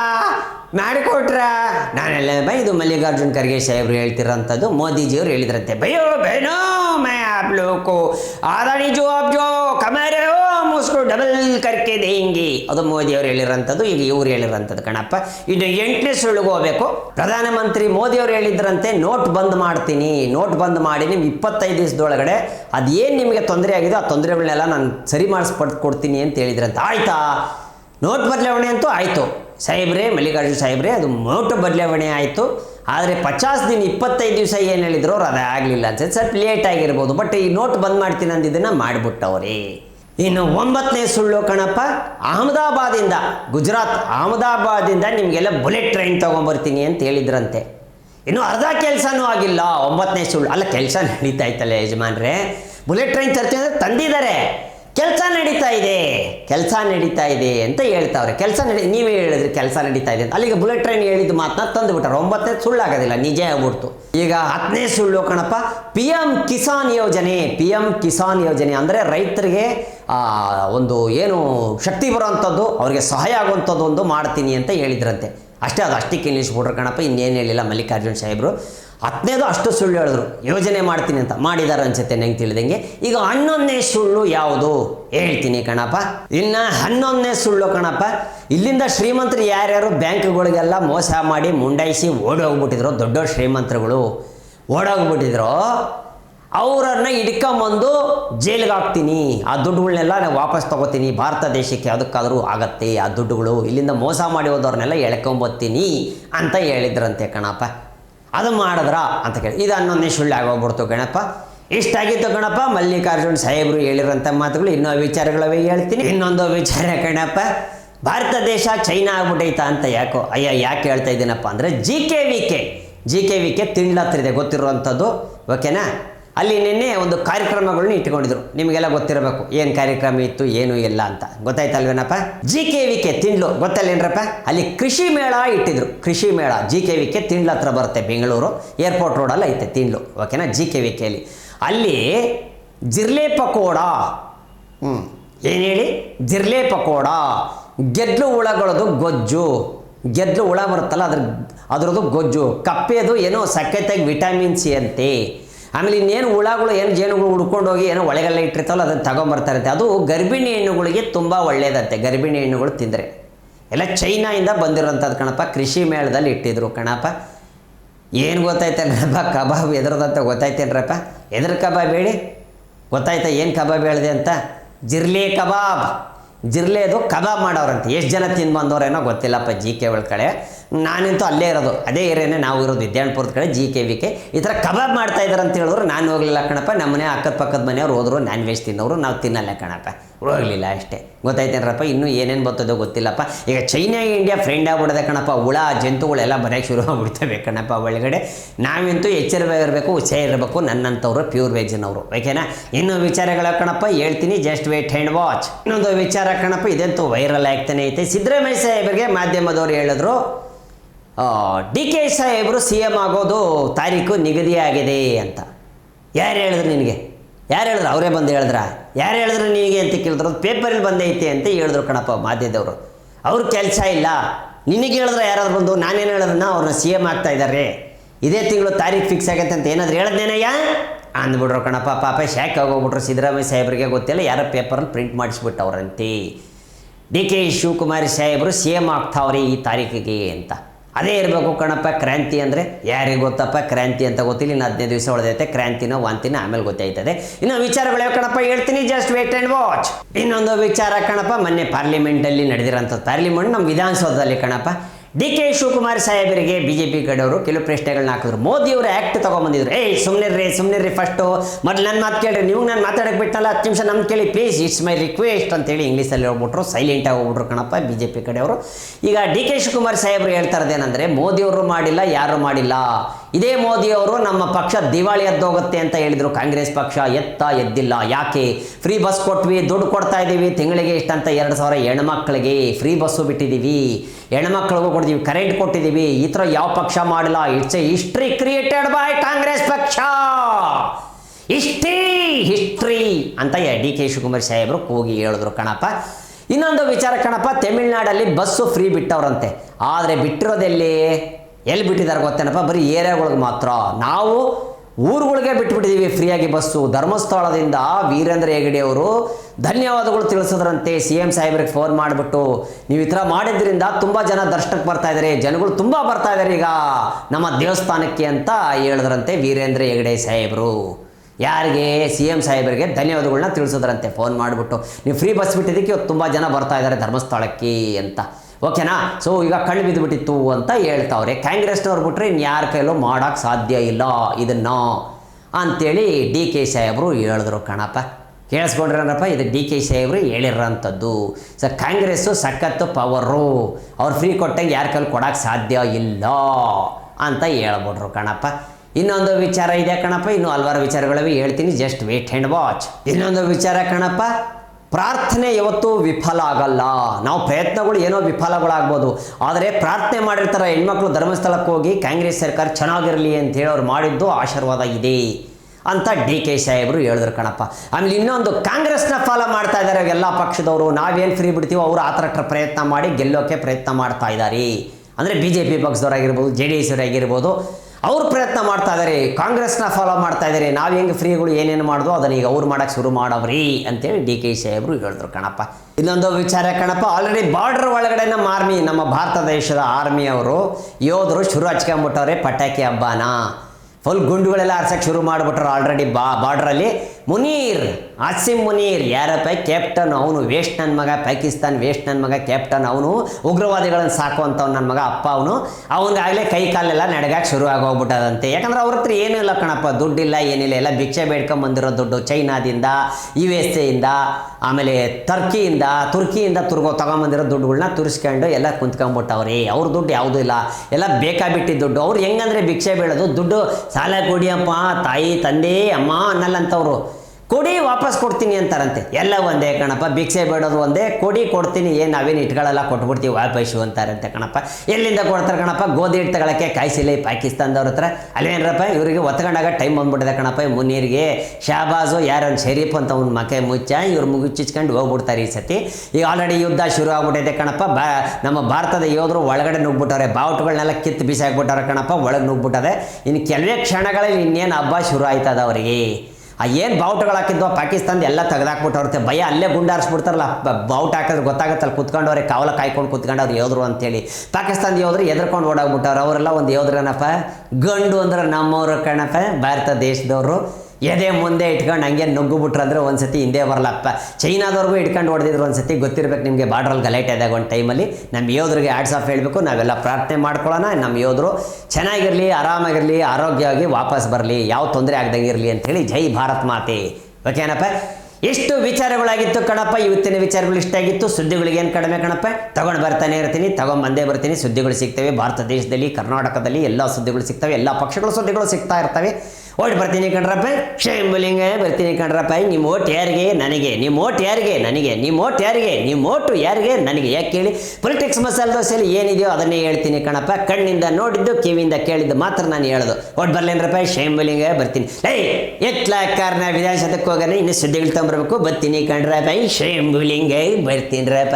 Speaker 1: ಮಾಡಿಕೊಟ್ರಾ? ನಾನೆಲ್ಲ ಬೈ ಇದು ಮಲ್ಲಿಕಾರ್ಜುನ್ ಖರ್ಗೆ ಸಾಹೇಬ್ರು ಹೇಳ್ತಿರೋಂಥದ್ದು ಮೋದಿಜಿಯವರು ಹೇಳಿದ್ರಂತೆ. ಬೈಯೋ, ಬೇನೋ, ಮೈ ಆಪ್ ಲೋಕೋ. ಆದಾನಿ ಜೋ, ಆಪ್ ಜೋ, ಕಮಾರೆ ಮುಸ್ಕು ಡಬಲ್ ಕರ್ಕೆ ದೇಂಗಿ. ಅದು ಮೋದಿಯವರು ಹೇಳಿರೋಂಥದ್ದು, ಈಗ ಇವ್ರು ಹೇಳಿರೋಂಥದ್ದು ಕಣಪ್ಪ. ಇದು ಎಂಟನೇ ಸುಳ್ಳಿಗೆ ಹೋಗ್ಬೇಕು. ಪ್ರಧಾನಮಂತ್ರಿ ಮೋದಿಯವರು ಹೇಳಿದ್ರಂತೆ, ನೋಟ್ ಬಂದ್ ಮಾಡ್ತೀನಿ, ನೋಟ್ ಬಂದ್ ಮಾಡಿ ನಿಮ್ಗೆ ಇಪ್ಪತ್ತೈದು ದಿವಸದೊಳಗಡೆ ಅದೇನು ನಿಮಗೆ ತೊಂದರೆ ಆಗಿದೆ ಆ ತೊಂದರೆಗಳನ್ನೆಲ್ಲ ನಾನು ಸರಿ ಮಾಡಿಸ್ಪಡ್ದು ಕೊಡ್ತೀನಿ ಅಂತ ಹೇಳಿದ್ರಂತೆ. ಆಯ್ತಾ? ನೋಟ್ ಬದಲಾವಣೆ ಅಂತೂ ಆಯಿತು. ಸಾಹೇಬ್ರೆ, ಮಲ್ಲಿಕಾರ್ಜುನ್ ಸಾಹೇಬ್ರೆ, ಅದು ನೋಟು ಬದಲಾವಣೆ ಆಯಿತು. ಆದರೆ ಪಚಾಸ್ ದಿನ ಇಪ್ಪತ್ತೈದು ದಿವಸ ಏನು ಹೇಳಿದ್ರು ಅವ್ರು ಅದು ಆಗಲಿಲ್ಲ ಅನ್ಸುತ್ತೆ. ಸ್ವಲ್ಪ ಲೇಟ್ ಆಗಿರ್ಬೋದು. ಬಟ್ ಈ ನೋಟ್ ಬಂದ್ ಮಾಡ್ತೀನಿ ಅಂದಿದ್ದನ್ನು ಮಾಡಿಬಿಟ್ಟವ್ರೆ. ಇನ್ನು ಒಂಬತ್ತನೇ ಸುಳ್ಳು ಕಣಪ್ಪ ಅಹಮದಾಬಾದಿಂದ ಗುಜರಾತ್ ಅಹಮದಾಬಾದಿಂದ ನಿಮಗೆಲ್ಲ ಬುಲೆಟ್ ಟ್ರೈನ್ ತೊಗೊಂಬರ್ತೀನಿ ಅಂತ ಹೇಳಿದ್ರಂತೆ. ಇನ್ನು ಅರ್ಧ ಕೆಲಸನೂ ಆಗಿಲ್ಲ, ಒಂಬತ್ತನೇ ಸುಳ್ಳು. ಅಲ್ಲ, ಕೆಲಸ ನಡೀತಾ ಇತ್ತಲ್ಲ ಯಜಮಾನ್ರೆ. ಬುಲೆಟ್ ಟ್ರೈನ್ ತರ್ತೀನಿ ಅಂದರೆ ತಂದಿದ್ದಾರೆ. ಕೆಲಸ ನಡೀತಾ ಇದೆ, ಕೆಲಸ ನಡೀತಾ ಇದೆ ಅಂತ ಹೇಳ್ತಾವ್ರೆ. ಕೆಲಸ ನಡಿ, ನೀವೇ ಹೇಳಿದ್ರಿ ಕೆಲಸ ನಡೀತಾ ಇದೆ ಅಲ್ಲಿಗೆ ಬುಲೆಟ್ ಟ್ರೈನ್ ಹೇಳಿದ್ದು ಮಾತನ್ನ ತಂದು ಬಿಟ್ಟಾರೆ ಒಂಬತ್ತನೇ ಸುಳ್ಳಾಗೋದಿಲ್ಲ, ನಿಜ ಆಗ್ಬಿಡ್ತು ಈಗ ಹತ್ತನೇ ಸುಳ್ಳು ಕಣಪ್ಪ ಪಿ ಎಂ ಕಿಸಾನ್ ಯೋಜನೆ ಪಿ ಎಂ ಕಿಸಾನ್ ಯೋಜನೆ ಅಂದರೆ ರೈತರಿಗೆ ಒಂದು ಏನು ಶಕ್ತಿ ಬರೋವಂಥದ್ದು, ಅವರಿಗೆ ಸಹಾಯ ಆಗುವಂಥದ್ದು ಒಂದು ಮಾಡ್ತೀನಿ ಅಂತ ಹೇಳಿದ್ರಂತೆ. ಅಷ್ಟೇ ಅದು ಅಷ್ಟಕ್ಕೆ ನಿಲ್ಲಿಸ್ಬಿಟ್ರು ಕಣಪ್ಪ, ಇನ್ನೇನು ಹೇಳಿಲ್ಲ ಮಲ್ಲಿಕಾರ್ಜುನ್ ಸಾಹೇಬರು. ಹತ್ತನೇದು ಅಷ್ಟು ಸುಳ್ಳು ಹೇಳಿದ್ರು. ಯೋಜನೆ ಮಾಡ್ತೀನಿ ಅಂತ ಮಾಡಿದಾರ ಅನ್ಸುತ್ತೆ ನಂಗೆ ತಿಳಿದಂಗೆ. ಈಗ ಹನ್ನೊಂದನೇ ಸುಳ್ಳು ಯಾವುದು? ಹೇಳ್ತೀನಿ ಕಣಪ್ಪ. ಇನ್ನು ಹನ್ನೊಂದನೇ ಸುಳ್ಳು ಕಣಪ್ಪ. ಇಲ್ಲಿಂದ ಶ್ರೀಮಂತರು ಯಾರ್ಯಾರು ಬ್ಯಾಂಕ್ಗಳಿಗೆಲ್ಲ ಮೋಸ ಮಾಡಿ ಮುಂಡಾಯಿಸಿ ಓಡೋಗ್ಬಿಟ್ಟಿದ್ರು, ದೊಡ್ಡ ಶ್ರೀಮಂತರುಗಳು. ಓಡೋಗ್ಬಿಟ್ಟಿದ್ರು. ಅವರನ್ನ ಹಿಡ್ಕೊಂಬಂದು ಜೈಲಿಗೆ ಹಾಕ್ತೀನಿ. ಆ ದುಡ್ಡುಗಳನ್ನೆಲ್ಲ ನಾನು ವಾಪಸ್ ತಗೋತೀನಿ. ಭಾರತ ದೇಶಕ್ಕೆ ಯಾವುದಕ್ಕಾದರೂ ಆಗತ್ತೆ. ಆ ದುಡ್ಡುಗಳು ಇಲ್ಲಿಂದ ಮೋಸ ಮಾಡಿ ಹೋದವ್ರನ್ನೆಲ್ಲ ಎಳ್ಕೊಂಬತ್ತೀನಿ ಅಂತ ಹೇಳಿದ್ರಂತೆ ಕಣಪ್ಪ. ಅದು ಮಾಡಿದ್ರ ಅಂತ ಕೇಳಿ. ಇದು ಹನ್ನೊಂದನೇ ಸುಳ್ಳು ಆಗೋಗ್ಬಿಡ್ತು ಗಣಪ ಇಷ್ಟಾಗಿತ್ತು ಗಣಪ ಮಲ್ಲಿಕಾರ್ಜುನ್ ಸಾಹೇಬರು ಹೇಳಿರೋಂಥ ಮಾತುಗಳು ಇನ್ನೂ ವಿಚಾರಗಳವೆ ಹೇಳ್ತೀನಿ. ಇನ್ನೊಂದು ವಿಚಾರ ಗಣಪ ಭಾರತ ದೇಶ ಚೈನಾ ಆಗ್ಬಿಟ್ಟೈತಾ ಅಂತ ಯಾಕೋ, ಅಯ್ಯ, ಯಾಕೆ ಹೇಳ್ತಾ ಇದ್ದೀನಪ್ಪ ಅಂದರೆ, G K V K, G K V K ತಿಂಡ್ಲತ್ತಿದೆ ಗೊತ್ತಿರುವಂಥದ್ದು, ಓಕೆನಾ? ಅಲ್ಲಿ ನಿನ್ನೆ ಒಂದು ಕಾರ್ಯಕ್ರಮಗಳನ್ನ ಇಟ್ಕೊಂಡಿದ್ರು ನಿಮಗೆಲ್ಲ ಗೊತ್ತಿರಬೇಕು, ಏನು ಕಾರ್ಯಕ್ರಮ ಇತ್ತು, ಏನು ಇಲ್ಲ ಅಂತ. ಗೊತ್ತಾಯ್ತಲ್ವೇನಪ್ಪ? G K V K Tindlu, ಗೊತ್ತಲ್ಲೇನ್ರಪ್ಪ? ಅಲ್ಲಿ ಕೃಷಿ ಮೇಳ ಇಟ್ಟಿದ್ರು. ಕೃಷಿ ಮೇಳ ಜಿ ಕೆ ವಿ ಕೆ ತಿಂಡ್ಲ ಹತ್ರ ಬರುತ್ತೆ ಬೆಂಗಳೂರು. ಏರ್ಪೋರ್ಟ್ ರೋಡಲ್ಲಿ ಐತೆ ತಿಂಡ್ಲು, ಓಕೆನಾ? ಜಿ ಕೆ ವಿ ಕೆಲಿ ಅಲ್ಲಿ ಜಿರ್ಲೆ ಪಕೋಡ ಹ್ಞೂ ಏನು ಹೇಳಿ? ಜಿರ್ಲೆ ಪಕೋಡ, ಗೆದ್ಲು ಹುಳಗಳದು ಗೊಜ್ಜು. ಗೆದ್ಲು ಹುಳ ಬರುತ್ತಲ್ಲ, ಅದ್ರ, ಅದ್ರದ್ದು ಗೊಜ್ಜು. ಕಪ್ಪೆದು ಏನೋ ಸಖತ್ತಾಗಿ ವಿಟಮಿನ್ ಸಿ ಅಂತೆ. ಆಮೇಲೆ ಇನ್ನೇನು ಹುಳಗಳು, ಏನು ಜೇನುಗಳು ಹುಡ್ಕೊಂಡು ಹೋಗಿ ಏನೋ ಒಳಗೆಲ್ಲ ಇಟ್ಟಿರ್ತಾವಲ್ಲ, ಅದನ್ನು ತಗೊಂಬರ್ತಾರಂತೆ. ಅದು ಗರ್ಭಿಣಿ ಹೆಣ್ಣುಗಳಿಗೆ ತುಂಬ ಒಳ್ಳೆಯದಂತೆ ಗರ್ಭಿಣಿ ಹೆಣ್ಣುಗಳು ತಿಂದರೆ. ಎಲ್ಲ ಚೈನಾಯಿಂದ ಬಂದಿರೋಂಥದ್ದು ಕಣಪ್ಪ. ಕೃಷಿ ಮೇಳದಲ್ಲಿ ಇಟ್ಟಿದ್ರು ಕಣಪ್ಪ. ಏನು ಗೊತ್ತಾಯ್ತೇನಪ್ಪ ಕಬಾಬ್ ಎದ್ರದಂತ ಗೊತ್ತಾಯ್ತೇನ್ರಪ್ಪ ಎದ್ರ ಕಬಾಬ್ ಹೇಳಿ? ಗೊತ್ತಾಯ್ತಾ ಏನು ಕಬಾಬ್ ಹೇಳಿದೆ ಅಂತ? ಜಿರ್ಲೆ ಕಬಾಬ್. ಜಿರ್ಲೆದು ಕಬಾಬ್ ಮಾಡೋರಂತೆ. ಎಷ್ಟು ಜನ ತಿಂದು ಬಂದವರೇನೋ ಗೊತ್ತಿಲ್ಲಪ್ಪ ಜಿ ಕೆ ಒಳ ಕಡೆ. ನಾನಂತೂ ಅಲ್ಲೇ ಇರೋದು. ಅದೇ ಏರಿಯಾನೇ ನಾವು ಇರೋದು. ವಿದ್ಯಾಣಪುರದ ಕಡೆ ಜಿ ಕೆ ವಿ ಕೆ ಈ ಥರ ಕಬಾಬ್ ಮಾಡ್ತಾ ಇದ್ದಾರೆ ಅಂತ ಹೇಳಿದ್ರು. ನಾನು ಹೋಗಲಿಲ್ಲ ಕಣಪ್ಪ. ನಮ್ಮನೆ ಅಕ್ಕದ ಪಕ್ಕದ ಮನೆಯವ್ರು ಹೋದ್ರು. ನಾನ್ ವೆಜ್ ತಿನ್ನೋರು. ನಾವು ತಿನ್ನಲ್ಲ ಕಣಪ್ಪ. ಹೋಗಲಿಲ್ಲ ಅಷ್ಟೇ. ಗೊತ್ತಾಯ್ತೇನ್ರಪ್ಪ? ಇನ್ನೂ ಏನೇನು ಬರ್ತದೋ ಗೊತ್ತಿಲ್ಲಪ್ಪ. ಈಗ ಚೈನಾ, ಇಂಡಿಯಾ ಫ್ರೆಂಡ್ ಆಗ್ಬಿಡದೆ ಕಣಪ್ಪ. ಹುಳ ಜಂತುಗಳೆಲ್ಲ ಬರೋಕ್ಕೆ ಶುರು ಆಗ್ಬಿಡ್ತವೆ ಕಣಪ್ಪ ಒಳಗಡೆ. ನಾವಂತೂ ಎಚ್ಚರವಾಗಿರಬೇಕು ಹುಷಾರಿರಬೇಕು ನನ್ನಂಥವ್ರು ಪ್ಯೂರ್ ವೆಜ್ನವರು ಓಕೆನಾ ಇನ್ನೂ ವಿಚಾರಗಳ ಕಣಪ್ಪ. ಹೇಳ್ತೀನಿ. ಜಸ್ಟ್ ವೇಟ್ ಹ್ಯಾಂಡ್ ವಾಚ್ ಇನ್ನೊಂದು ವಿಚಾರ ಕಣಪ್ಪ. ಇದಂತೂ ವೈರಲ್ ಆಗ್ತಾನೆ ಐತೆ. ಸಿದ್ದರಾಮಯ್ಯ ಸಾಹೇಬರಿಗೆ ಮಾಧ್ಯಮದವ್ರು ಹೇಳಿದ್ರು. ಡಿ ಕೆ ಸಾಹೇಬರು ಸಿ ಎಂ ಆಗೋದು ತಾರೀಕು ನಿಗದಿಯಾಗಿದೆ ಅಂತ. ಯಾರು ಹೇಳಿದ್ರು ನಿನಗೆ? ಯಾರು ಹೇಳಿದ್ರು? ಅವರೇ ಬಂದು ಹೇಳಿದ್ರ? ಯಾರು ಹೇಳಿದ್ರು ನಿನಗೆ ಅಂತ ಕೇಳಿದ್ರು? ಪೇಪರಲ್ಲಿ ಬಂದೈತೆ ಅಂತ ಹೇಳಿದ್ರು ಕಣಪ್ಪ ಮಾಧ್ಯದವರು. ಅವ್ರ ಕೆಲಸ ಇಲ್ಲ. ನಿನಗೆ ಹೇಳಿದ್ರೆ ಯಾರಾದ್ರು ಬಂದು ನಾನೇನು ಹೇಳಿದ್ನ ಅವ್ರನ್ನ ಸಿ ಎಂ ಆಗ್ತಾ ಇದ್ದಾರೆ ಇದೇ ತಿಂಗಳು ತಾರೀಕು ಫಿಕ್ಸ್ ಆಗೈತೆ ಅಂತ ಏನಾದ್ರು ಹೇಳಿದ್ನೇನಯ್ಯ ಅಂದ್ಬಿಟ್ರು ಕಣಪ್ಪ, ಪಾಪ ಶಾಕ್ ಆಗೋಗ್ಬಿಟ್ರು ಸಿದ್ದರಾಮಯ್ಯ ಸಾಹೇಬ್ರಿಗೆ ಗೊತ್ತಿಲ್ಲ. ಯಾರೋ ಪೇಪರಲ್ಲಿ ಪ್ರಿಂಟ್ ಮಾಡಿಸ್ಬಿಟ್ಟವ್ರಂತೆ. ಡಿ ಕೆ ಶಿವಕುಮಾರ್ ಸಾಹೇಬರು ಸಿ ಎಂ ಆಗ್ತಾವ್ರಿ ಈ ತಾರೀಕಿಗೆ ಅಂತ. ಅದೇ ಇರಬೇಕು ಕಣಪ್ಪ, ಕ್ರಾಂತಿ ಅಂದರೆ ಯಾರಿಗೆ ಗೊತ್ತಪ್ಪ? ಕ್ರಾಂತಿ ಅಂತ ಗೊತ್ತಿಲ್ಲ, ಇನ್ನು ಹದಿನೈದು ದಿವಸ ಉಳಿದೈತೆ, ಕ್ರಾಂತಿನೋ ವಾಂತಿನ ಆಮೇಲೆ ಗೊತ್ತಾಯ್ತದೆ. ಇನ್ನು ವಿಚಾರಗಳು ಯಾವ ಕಣಪ್ಪ, ಹೇಳ್ತೀನಿ ಜಸ್ಟ್ ವೇಟ್ ಆ್ಯಂಡ್ ವಾಚ್ ಇನ್ನೊಂದು ವಿಚಾರ ಕಣಪ್ಪ, ಮೊನ್ನೆ ಪಾರ್ಲಿಮೆಂಟಲ್ಲಿ ನಡೆದಿರೋಂಥ ಪಾರ್ಲಿಮೆಂಟ್ ನಮ್ಮ ವಿಧಾನಸೌಧದಲ್ಲಿ ಕಣಪ್ಪ ಡಿ ಕೆ ಶಿವಕುಮಾರ್ ಸಾಹೇಬರಿಗೆ ಬಿ ಜೆ ಪಿ ಕಡೆಯವರು ಕೆಲವು ಪ್ರಶ್ನೆಗಳನ್ನ ಹಾಕಿದ್ರು. ಮೋದಿಯವರು ಆ್ಯಕ್ಟ್ ತೊಗೊಂಬಂದಿದ್ರು. ಏಯ್ ಸುಮ್ಮನಿರ್ರಿ ಸುಮ್ಮನಿರ್ರಿ ಫಸ್ಟು ಮೊದಲು ನನ್ನ ಮಾತು ಕೇಳಿರಿ, ನೀವು ನಾನು ಮಾತಾಡಕ್ಕೆ ಬಿಟ್ಟಲ್ಲ, ಹತ್ತು ನಿಮಿಷ ನಮ್ಮ ಕೇಳಿ ಪ್ಲೀಸ್ ಇಟ್ಸ್ ಮೈ ರಿಕ್ವೆಸ್ಟ್ ಅಂತೇಳಿ ಇಂಗ್ಲೀಷಲ್ಲಿ ಹೋಗ್ಬಿಟ್ರು ಸೈಲೆಂಟಾಗಿ ಹೋಗ್ಬಿಟ್ರು ಕಣಪ್ಪ ಬಿ ಜೆ ಪಿ ಕಡೆಯವರು. ಈಗ ಡಿ ಕೆ ಶಿವಕುಮಾರ್ ಸಾಹೇಬರು ಹೇಳ್ತಾ ಇರೋದೇನೆಂದರೆ ಮೋದಿಯವರು ಮಾಡಿಲ್ಲ, ಯಾರು ಮಾಡಿಲ್ಲ. ಇದೇ ಮೋದಿಯವರು ನಮ್ಮ ಪಕ್ಷ ದಿವಾಳಿ ಎದ್ದೋಗುತ್ತೆ ಅಂತ ಹೇಳಿದರು. ಕಾಂಗ್ರೆಸ್ ಪಕ್ಷ ಎತ್ತ ಎದ್ದಿಲ್ಲ. ಯಾಕೆ? ಫ್ರೀ ಬಸ್ ಕೊಟ್ವಿ, ದುಡ್ಡು ಕೊಡ್ತಾ ಇದ್ದೀವಿ ತಿಂಗಳಿಗೆ ಇಷ್ಟಂತ ಎರಡು ಸಾವಿರ ಹೆಣ್ಮಕ್ಳಿಗೆ ಫ್ರೀ ಬಸ್ಸು ಬಿಟ್ಟಿದ್ದೀವಿ ಹೆಣ್ಮಕ್ಳಿಗೂ ಕೊಡ್ತೀವಿ, ಕರೆಂಟ್ ಕೊಟ್ಟಿದ್ದೀವಿ, ಈ ಥರ ಯಾವ ಪಕ್ಷ ಮಾಡಿಲ್ಲ it's a history created by Congress ಪಕ್ಷ. ಹಿಸ್ಟ್ರಿ ಹಿಸ್ಟ್ರಿ ಅಂತ ಡಿ ಕೆ ಶಿವಕುಮಾರ್ ಸಾಹೇಬರು ಕೂಗಿ ಹೇಳಿದ್ರು ಕಣಪ್ಪ. ಇನ್ನೊಂದು ವಿಚಾರ ಕಣಪ್ಪ, ತಮಿಳ್ನಾಡಲ್ಲಿ ಬಸ್ಸು ಫ್ರೀ ಬಿಟ್ಟವ್ರಂತೆ. ಆದರೆ ಬಿಟ್ಟಿರೋದೆಲ್ಲಿ? ಎಲ್ಲಿ ಬಿಟ್ಟಿದ್ದಾರೆ ಗೊತ್ತೇನಪ್ಪ? ಬರೀ ಏರಿಯಾಗಳಿಗೆ ಮಾತ್ರ. ನಾವು ಊರುಗಳಿಗೆ ಬಿಟ್ಬಿಟ್ಟಿದ್ದೀವಿ ಫ್ರೀಯಾಗಿ ಬಸ್ಸು. ಧರ್ಮಸ್ಥಳದಿಂದ ವೀರೇಂದ್ರ ಹೆಗಡೆ ಅವರು ಧನ್ಯವಾದಗಳು ತಿಳಿಸಿದ್ರಂತೆ. ಸಿ ಎಂ ಸಾಹೇಬ್ರಿಗೆ ಫೋನ್ ಮಾಡಿಬಿಟ್ಟು ನೀವು ಈ ಥರ ಮಾಡಿದ್ರಿಂದ ತುಂಬ ಜನ ದರ್ಶನಕ್ಕೆ ಬರ್ತಾ ಇದ್ದಾರೆ ಜನಗಳು ತುಂಬ ಬರ್ತಾ ಇದ್ದಾರೆ ಈಗ ನಮ್ಮ ದೇವಸ್ಥಾನಕ್ಕೆ ಅಂತ ಹೇಳಿದ್ರಂತೆ ವೀರೇಂದ್ರ ಹೆಗಡೆ ಸಾಹೇಬರು. ಯಾರಿಗೆ? ಸಿ ಎಂ ಸಾಹೇಬರಿಗೆ ಧನ್ಯವಾದಗಳನ್ನ ತಿಳಿಸಿದ್ರಂತೆ. ಫೋನ್ ಮಾಡಿಬಿಟ್ಟು. ನೀವು ಫ್ರೀ ಬಸ್ ಬಿಟ್ಟಿದ್ದಕ್ಕೆ ಇವತ್ತು ತುಂಬ ಜನ ಬರ್ತಾ ಇದ್ದಾರೆ ಧರ್ಮಸ್ಥಳಕ್ಕೆ ಅಂತ. ಓಕೆನಾ? ಸೊ ಈಗ ಕಣ್ಣು ಬಿದ್ದುಬಿಟ್ಟಿತ್ತು ಅಂತ ಹೇಳ್ತಾವ್ರೆ. ಕಾಂಗ್ರೆಸ್ನವ್ರು ಬಿಟ್ಟರೆ ಇನ್ನು ಯಾರ ಕೈಲೂ ಮಾಡೋಕ್ಕೆ ಸಾಧ್ಯ ಇಲ್ಲ ಇದನ್ನು ಅಂತೇಳಿ ಡಿ ಕೆ ಸಾಹೇಬರು ಹೇಳಿದ್ರು ಕಣಪ್ಪ. ಕೇಳಿಸ್ಕೊಂಡ್ರಪ್ಪ ಇದು ಡಿ ಕೆ ಸಾಹೇಬರು ಹೇಳಿರೋಂಥದ್ದು. ಸೊ ಕಾಂಗ್ರೆಸ್ಸು ಸಖತ್ತು ಪವರು. ಅವ್ರು ಫ್ರೀ ಕೊಟ್ಟಂಗೆ ಯಾರ ಕೈಲಿ ಕೊಡೋಕ್ಕೆ ಸಾಧ್ಯ ಇಲ್ಲ ಅಂತ ಹೇಳ್ಬಿಟ್ರು ಕಣಪ್ಪ. ಇನ್ನೊಂದು ವಿಚಾರ ಇದೆ ಕಣಪ್ಪ, ಇನ್ನು ಹಲವಾರು ವಿಚಾರಗಳಿವೆ ಹೇಳ್ತೀನಿ. ಜಸ್ಟ್ ವೇಟ್ ಆ್ಯಂಡ್ ವಾಚ್ ಇನ್ನೊಂದು ವಿಚಾರ ಕಣಪ್ಪ. ಪ್ರಾರ್ಥನೆ ಯಾವತ್ತೂ ವಿಫಲ ಆಗಲ್ಲ. ನಾವು ಪ್ರಯತ್ನಗಳು ಏನೋ ವಿಫಲಗಳಾಗ್ಬೋದು. ಆದರೆ ಪ್ರಾರ್ಥನೆ ಮಾಡಿರ್ತಾರೆ ಹೆಣ್ಮಕ್ಳು ಧರ್ಮಸ್ಥಳಕ್ಕೆ ಹೋಗಿ, ಕಾಂಗ್ರೆಸ್ ಸರ್ಕಾರ ಚೆನ್ನಾಗಿರಲಿ ಅಂತ ಹೇಳಿ ಅವ್ರು ಮಾಡಿದ್ದು ಆಶೀರ್ವಾದ ಇದೆ ಅಂತ ಡಿ ಕೆ ಸಾಹೇಬರು ಹೇಳಿದ್ರು ಕಣಪ್ಪ. ಆಮೇಲೆ ಇನ್ನೊಂದು, ಕಾಂಗ್ರೆಸ್ನ ಫಾಲೋ ಮಾಡ್ತಾ ಇದ್ದಾರೆ ಎಲ್ಲ ಪಕ್ಷದವರು. ನಾವೇನು ಫ್ರೀ ಬಿಡ್ತೀವೋ ಅವರು ಆ ಥರ ಪ್ರಯತ್ನ ಮಾಡಿ ಗೆಲ್ಲೋಕ್ಕೆ ಪ್ರಯತ್ನ ಮಾಡ್ತಾ ಇದ್ದಾರೆ. ಅಂದರೆ ಬಿ ಜೆ ಪಿ ಪಕ್ಷದವರಾಗಿರ್ಬೋದು, ಜೆ ಡಿ ಎಸ್ ಅವರಾಗಿರ್ಬೋದು. ಅವ್ರು ಪ್ರಯತ್ನ ಮಾಡ್ತಾ ಇದ್ದಾರೆ ಕಾಂಗ್ರೆಸ್ನ ಫಾಲೋ ಮಾಡ್ತಾ ಇದ್ದಾರೆ ನಾವು ಹೆಂಗೆ ಫ್ರೀಗಳು ಏನೇನು ಮಾಡೋದು ಅದನ್ನ ಈಗ ಅವ್ರು ಮಾಡೋಕ್ಕೆ ಶುರು ಮಾಡವ್ರಿ ಅಂತೇಳಿ ಡಿ ಕೆ ಸಾಹೇಬರು ಹೇಳಿದ್ರು ಕಣಪ್ಪ. ಇನ್ನೊಂದು ವಿಚಾರ ಕಣಪ್ಪ ಆಲ್ರೆಡಿ ಬಾರ್ಡರ್ ಒಳಗಡೆ ನಮ್ಮ ಆರ್ಮಿ ನಮ್ಮ ಭಾರತ ದೇಶದ ಆರ್ಮಿಯವರು ಯೋಧರು ಶುರು ಹಚ್ಕೊಂಬಿಟ್ಟವ್ರೆ ಪಟಾಕಿ ಹಬ್ಬನ. ಫುಲ್ ಗುಂಡುಗಳೆಲ್ಲ ಹರ್ಸಕ್ಕೆ ಶುರು ಮಾಡಿಬಿಟ್ರು ಆಲ್ರೆಡಿ ಬಾ ಬಾರ್ಡ್ರಲ್ಲಿ ಮುನೀರ್, ಆಸಿಮ್ ಮುನೀರ್ ಯಾರಪ್ಪ ಕ್ಯಾಪ್ಟನ್ ಅವನು? ವೇಸ್ಟ್ ನನ್ನ ಮಗ ಪಾಕಿಸ್ತಾನ್, ವೇಸ್ಟ್ ನನ್ನ ಮಗ ಕ್ಯಾಪ್ಟನ್ ಅವನು. ಉಗ್ರವಾದಿಗಳನ್ನು ಸಾಕುವಂಥವ್ನು ನನ್ನ ಮಗ ಅಪ್ಪ ಅವನು. ಅವನಿಗಾಗಲೇ ಕೈ ಕಾಲೆಲ್ಲ ನಡಗಕ್ಕೆ ಶುರು ಆಗೋಗ್ಬಿಟ್ಟದಂತೆ. ಯಾಕಂದ್ರೆ ಅವ್ರ ಹತ್ರ ಏನೂ ಇಲ್ಲ ಕಣಪ್ಪ. ದುಡ್ಡಿಲ್ಲ, ಏನಿಲ್ಲ. ಎಲ್ಲ ಭಿಕ್ಷೆ ಬೇಡ್ಕೊಂಬಂದಿರೋ ದುಡ್ಡು ಚೈನಾದಿಂದ, ಯು ಎಸ್ ಎಯಿಂದ, ಆಮೇಲೆ ಟರ್ಕಿಯಿಂದ ತುರ್ಕಿಯಿಂದ ತುರ್ಗೋ ತಗೊಂಬಂದಿರೋ ದುಡ್ಡುಗಳನ್ನ ತುರಿಸ್ಕೊಂಡು ಎಲ್ಲ ಕುಂತ್ಕೊಂಡ್ಬಿಟ್ಟವ್ರಿ ಅವ್ರ ದುಡ್ಡು ಯಾವುದೂ ಇಲ್ಲ. ಎಲ್ಲ ಬೇಕಾಬಿಟ್ಟಿದ್ದ ದುಡ್ಡು. ಅವ್ರು ಹೆಂಗಂದ್ರೆ ಭಿಕ್ಷೆ ಬೀಳೋದು ದುಡ್ಡು ಸಾಲ ಕೊಡಿಯಪ್ಪ ತಾಯಿ, ತಂದೆ, ಅಮ್ಮ ಅನ್ನಲ್ಲಂತವ್ರು ಕೊಡಿ ವಾಪಸ್ ಕೊಡ್ತೀನಿ ಅಂತಾರಂತೆ. ಎಲ್ಲ ಒಂದೇ ಕಣಪ್ಪ, ಭಿಕ್ಷೆ ಬೇಡೋದು ಒಂದೇ, ಕೊಡಿ ಕೊಡ್ತೀನಿ, ಏನು ನಾವೇನು ಇಟ್ಗಳೆಲ್ಲ ಕೊಟ್ಬಿಡ್ತೀವಿ ವಾಪಸ್ಸು ಅಂತಾರಂತೆ ಕಣಪ್ಪ. ಎಲ್ಲಿಂದ ಕೊಡ್ತಾರೆ ಕಣಪ್ಪ, ಗೋಧಿ ಹಿಟ್ಟು ತಗೊಳಕ್ಕೆ ಕಾಯಿಸಿಲ್ಲ ಈ ಪಾಕಿಸ್ತಾನದವ್ರ ಹತ್ರ. ಅಲ್ಲೇನರಪ್ಪ, ಇವರಿಗೆ ಒತ್ಕೊಂಡಾಗ ಟೈಮ್ ಬಂದ್ಬಿಟ್ಟಿದೆ ಕಣಪ್ಪ, ಈ ಮುನ್ನೀರಿಗೆ ಶಾಬಾಜು ಶರೀಫ್ ಅಂತ ಒಂದು ಮಕೆ ಮುಚ್ಚ, ಇವ್ರು ಮುಗಿಚ್ಚಿಚ್ಕೊಂಡು ಹೋಗ್ಬಿಡ್ತಾರೆ ಈ ಸತಿ. ಈಗ ಆಲ್ರೆಡಿ ಯುದ್ಧ ಶುರು ಆಗ್ಬಿಟ್ಟಿದೆ ಕಣಪ್ಪ, ಬಾ, ನಮ್ಮ ಭಾರತದ ಯೋಧರು ಒಳಗಡೆ ನುಗ್ಬಿಟ್ಟವ್ರೆ ಬಾವುಟಗಳನ್ನೆಲ್ಲ ಕಿತ್ತು ಬಿಸಾಕ್ಬಿಟ್ಟವ್ರೆ ಕಣಪ್ಪ, ಒಳಗೆ ನುಗ್ಬಿಟ್ಟದೆ ಇನ್ನು ಕೆಲವೇ ಕ್ಷಣಗಳಲ್ಲಿ ಇನ್ನೇನು ಹಬ್ಬ ಶುರು ಆಯ್ತದ ಅವರಿಗೆ. ಆ ಏನು ಬಾವುಟಗಳು ಹಾಕಿದ್ವ ಪಾಕಿಸ್ತಾನದ ಎಲ್ಲ ತೆಗೆದಾಕ್ಬಿಟ್ಟವ್ರತ್ತೆ ಭಯ ಅಲ್ಲೇ ಗುಂಡಾರಿಸ್ಬಿಡ್ತಾರಲ್ಲ. ಬಾವುಟ ಹಾಕಿದ್ರೆ ಗೊತ್ತಾಗುತ್ತಲ್ಲ ಕುತ್ಕೊಂಡವ್ರೆ ಕಾವಲ ಕಾಯ್ಕೊಂಡು ಕುತ್ಕೊಂಡು ಅವ್ರು ಯೋಧರು ಅಂತೇಳಿ. ಪಾಕಿಸ್ತಾನದ ಯೋಧರು ಎದ್ರಕೊಂಡು ಓಡಾಗ್ಬಿಟ್ಟವ್ರು. ಅವರೆಲ್ಲ ಒಂದು ಯೋಧರೇನಪ್ಪ ಗಂಡು ಅಂದ್ರೆ ನಮ್ಮವ್ರು ಕಣಪ್ಪ. ಭಾರತ ದೇಶದವರು. ಎದೆ ಮುಂದೆ ಇಟ್ಕೊಂಡು ಹಂಗೆ ನುಗ್ಗುಬಿಟ್ರು ಒಂದು ಸತಿ ಹಿಂದೆ ಬರಲಪ್ಪ. ಚೈನಾದವ್ರಿಗೂ ಇಟ್ಕೊಂಡು ಹೊಡೆದಿದ್ರು ಒಂದು ಸತಿ ಗೊತ್ತಿರ್ಬೇಕು ನಿಮಗೆ ಬಾರ್ಡ್ರಲ್ಲಿ ಗಲಾಟೆ ಆದಾಗ ಒಂದು ಟೈಮಲ್ಲಿ. ನಮ್ಮ ಯೋಧರಿಗೆ ಆಡ್ಸ್ ಆಫ್ ಹೇಳಬೇಕು, ನಾವೆಲ್ಲ ಪ್ರಾರ್ಥನೆ ಮಾಡ್ಕೊಳ್ಳೋಣ. ನಮ್ಮ ಯೋಧರು ಚೆನ್ನಾಗಿರಲಿ, ಆರಾಮಾಗಿರಲಿ, ಆರೋಗ್ಯವಾಗಿ ವಾಪಸ್ ಬರಲಿ, ಯಾವ ತೊಂದರೆ ಆಗ್ದಂಗೆ ಇರಲಿ ಅಂತೇಳಿ ಜೈ ಭಾರತ್ ಮಾತೆ. ಓಕೆನಪ್ಪ? ಎಷ್ಟು ವಿಚಾರಗಳಾಗಿತ್ತು ಕಣಪ್ಪ, ಇವತ್ತಿನ ವಿಚಾರಗಳು ಇಷ್ಟ ಆಗಿತ್ತು. ಸುದ್ದಿಗಳಿಗೆ ಏನು ಕಡಿಮೆ ಕಣಪ್ಪ? ತಗೊಂಡು ಬರ್ತಾನೆ ಇರ್ತೀನಿ, ತಗೊಂಡು ಬಂದೇ ಬರ್ತೀನಿ. ಸುದ್ದಿಗಳು ಸಿಗ್ತವೆ. ಭಾರತ ದೇಶದಲ್ಲಿ, ಕರ್ನಾಟಕದಲ್ಲಿ ಎಲ್ಲ ಸುದ್ದಿಗಳು ಸಿಗ್ತವೆ. ಎಲ್ಲ ಪಕ್ಷಗಳ ಸುದ್ದಿಗಳು ಸಿಗ್ತಾ ಇರ್ತವೆ. ಓಟ್ ಬರ್ತೀನಿ ಕಣ್ರಪ್ಪ. ಶೇಂಬುಲಿಂಗ ಬರ್ತೀನಿ ಕಣ್ರಪ್ಪ. ನಿಮ್ಮ ಓಟ್ ಯಾರಿಗೆ? ನನಗೆ. ನಿಮ್ಮ ಓಟ್ ಯಾರಿಗೆ? ನನಗೆ. ನಿಮ್ಮ ಓಟ್ ಯಾರಿಗೆ? ನಿಮ್ಮ ಓಟು ಯಾರಿಗೆ? ನನಗೆ. ಯಾಕೆ ಕೇಳಿ? ಪೊಲಿಟಿಕ್ಸ್ ಮಸಾಲೆ ದೋಸೆಯಲ್ಲಿ ಏನಿದೆಯೋ ಅದನ್ನೇ ಹೇಳ್ತೀನಿ ಕಣಪ್ಪ. ಕಣ್ಣಿಂದ ನೋಡಿದ್ದು, ಕಿವಿಯಿಂದ ಕೇಳಿದ್ದು ಮಾತ್ರ ನಾನು ಹೇಳೋದು. ಓಟ್ ಬರ್ಲೇನ್ರಪ್ಪ? ಶೇಂಬುಲಿಂಗ ಬರ್ತೀನಿ. ಏಯ್, ಎಟ್ಲ ಕಾರ್ನ ವಿಧಾನಸಭೆಗೆ ಹೋಗೋಣ ಇನ್ನು ಸುದ್ದಿಗಳು ತೊಗೊಂಬರ್ಬೇಕು ಬರ್ತೀನಿ ಕಣ್ರಪ್ಪ. ಶೇಂಬುಲಿಂಗ ಬರ್ತೀನಿರಪ್ಪ.